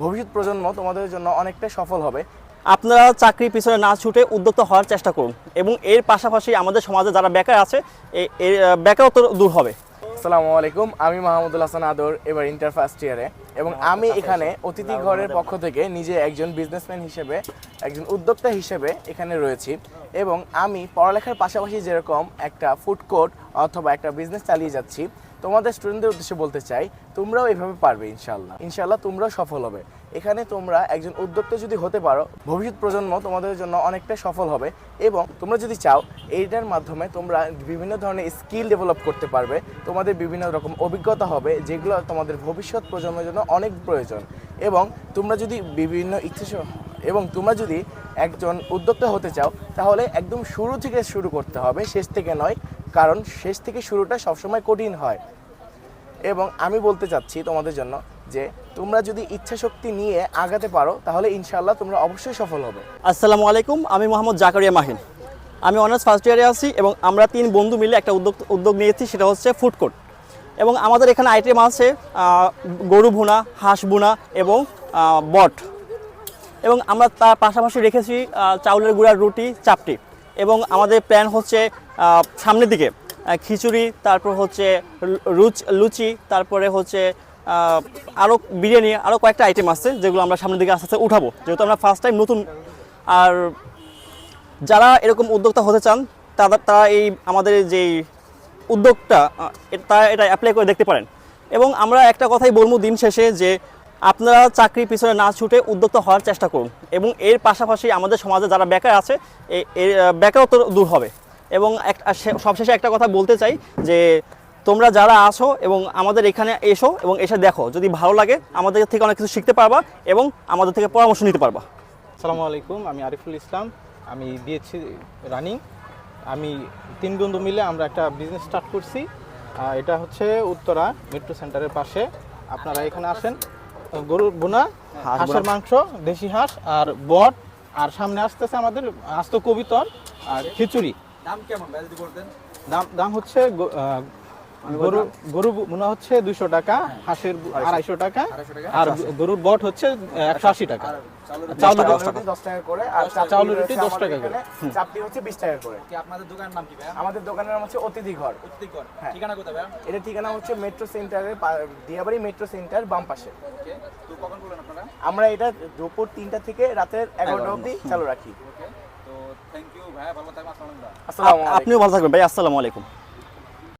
ভবিষ্যৎ প্রজন্ম তোমাদের জন্য অনেকটা সফল হবে। আপনারা চাকরির পিছনে না ছুটে উদ্যোক্তা হওয়ার চেষ্টা করুন এবং এর পাশাপাশি আমাদের সমাজে যারা বেকার আছে এর বেকারত্ব দূর হবে। আসসালামু আলাইকুম আমি মাহমুদুল হাসান আদর এবার ইন্টার ফার্স্ট ইয়ারে এবং আমি এখানে অতিথি ঘরের পক্ষ থেকে নিজে একজন বিজনেসম্যান হিসেবে একজন উদ্যোক্তা হিসেবে এখানে রয়েছি। এবং আমি পড়ালেখার পাশাপাশি যেরকম একটা ফুড কোর্ট অথবা একটা বিজনেস চালিয়ে যাচ্ছি তোমাদের স্টুডেন্টদের উদ্দেশ্যে বলতে চাই, তোমরাও এভাবে পারবে ইনশাল্লাহ ইনশাল্লাহ তোমরাও সফল হবে। এখানে তোমরা একজন উদ্যোক্তা যদি হতে পারো, ভবিষ্যৎ প্রজন্ম তোমাদের জন্য অনেকটা সফল হবে এবং তোমরা যদি চাও, এইটার মাধ্যমে তোমরা বিভিন্ন ধরনের স্কিল ডেভেলপ করতে পারবে। তোমাদের বিভিন্ন রকম অভিজ্ঞতা হবে, যেগুলো তোমাদের ভবিষ্যৎ প্রজন্মের জন্য অনেক প্রয়োজন। এবং তোমরা যদি বিভিন্ন ইচ্ছে এবং তোমরা যদি একজন উদ্যোক্তা হতে চাও, তাহলে একদম শুরু থেকে শুরু করতে হবে, শেষ থেকে নয়। কারণ শেষ থেকে শুরুটা সবসময় কঠিন হয়। এবং আমি বলতে চাচ্ছি তোমাদের জন্য যে তোমরা যদি ইচ্ছা শক্তি নিয়ে আগাতে পারো, তাহলে ইনশাল্লাহ তোমরা অবশ্যই সফল হবে। আসসালামু আলাইকুম, আমি মোহাম্মদ জাকারিয়া মাহিন। আমি অনার্স ফার্স্ট ইয়ারে আছি এবং আমরা তিন বন্ধু মিলে একটা উদ্যোগ উদ্যোগ নিয়েছি, সেটা হচ্ছে ফুড কোর্ট এবং আমাদের এখানে আইটেম আছে গরু ভুনা, হাঁস ভুনা এবং বট। এবং আমরা তার পাশাপাশি রেখেছি চাউলের গুঁড়ার রুটি, চাপটি। এবং আমাদের প্ল্যান হচ্ছে সামনের দিকে খিচুড়ি, তারপর হচ্ছে রুচ, লুচি, তারপরে হচ্ছে আরও বিরিয়ানি আরও কয়েকটা আইটেম আছে যেগুলো আমরা সামনের দিকে আস্তে আস্তে উঠাবো। যেহেতু আমরা ফার্স্ট টাইম নতুন, আর যারা এরকম উদ্যোক্তা হতে চান তারা তারা এই আমাদের যেই উদ্যোগটা তারা এটা অ্যাপ্লাই করে দেখতে পারেন। এবং আমরা একটা কথাই বলব দিন শেষে যে আপনারা চাকরির পিছনে না ছুটে উদ্যোক্তা হওয়ার চেষ্টা করুন এবং এর পাশাপাশি আমাদের সমাজে যারা বেকার আছে এর বেকারত্ব দূর হবে। এবং একটা সবশেষে একটা কথা বলতে চাই যে তোমরা যারা আসো এবং আমাদের এখানে এসো এবং এসে দেখো, যদি ভালো লাগে আমাদের থেকে অনেক কিছু শিখতে পারবা এবং আমাদের থেকে পরামর্শ নিতে পারবা। আসসালামু আলাইকুম, আমি আরিফুল ইসলাম, আমি দিয়েছি রানিং আমি তিন বন্ধু মিলে আমরা একটা বিজনেস স্টার্ট করছি। এটা হচ্ছে উত্তরা মেট্রো সেন্টারের পাশে। আপনারা এখানে আসেন গরুর বোনা হাঁসের মাংস দেশি হাঁস আর বট আর সামনে আসতেছে আমাদের আস্ত কবিতর আর খিচুড়ি। দাম কেমন দাম দাম হচ্ছে গরু গরু বোনা হচ্ছে দুইশো টাকা হাঁসের আড়াইশো টাকা আর গরুর বট হচ্ছে একশো আশি টাকা। দশ টাকা। রুটি দশ টাকা। করে আর চাউলের রুটি দশ টাকা করে। চাপটি হচ্ছে বিশ টাকা করে। আপনাদের দোকানের নাম কি আমাদের দোকানের নাম হচ্ছে অতিথি ঘর। হ্যাঁ। ঠিকানা কোথায় এটা ঠিকানা হচ্ছে মেট্রো সেন্টারের দিয়াবাড়ি মেট্রো সেন্টার বাম পাশে। ওকে। তো কখন বললেন আপনারা? আমরা এটা দুপুর তিনটা থেকে রাতের এগারোটা অবধি চালু রাখি। ওকে। তো থ্যাংক ইউ ভাই ভালো থাকবেন আসসালামু আলাইকুম। আসসালামু আপ- আলাইকুম আপনিও ভালো থাকবেন ভাই আসসালামু আলাইকুম।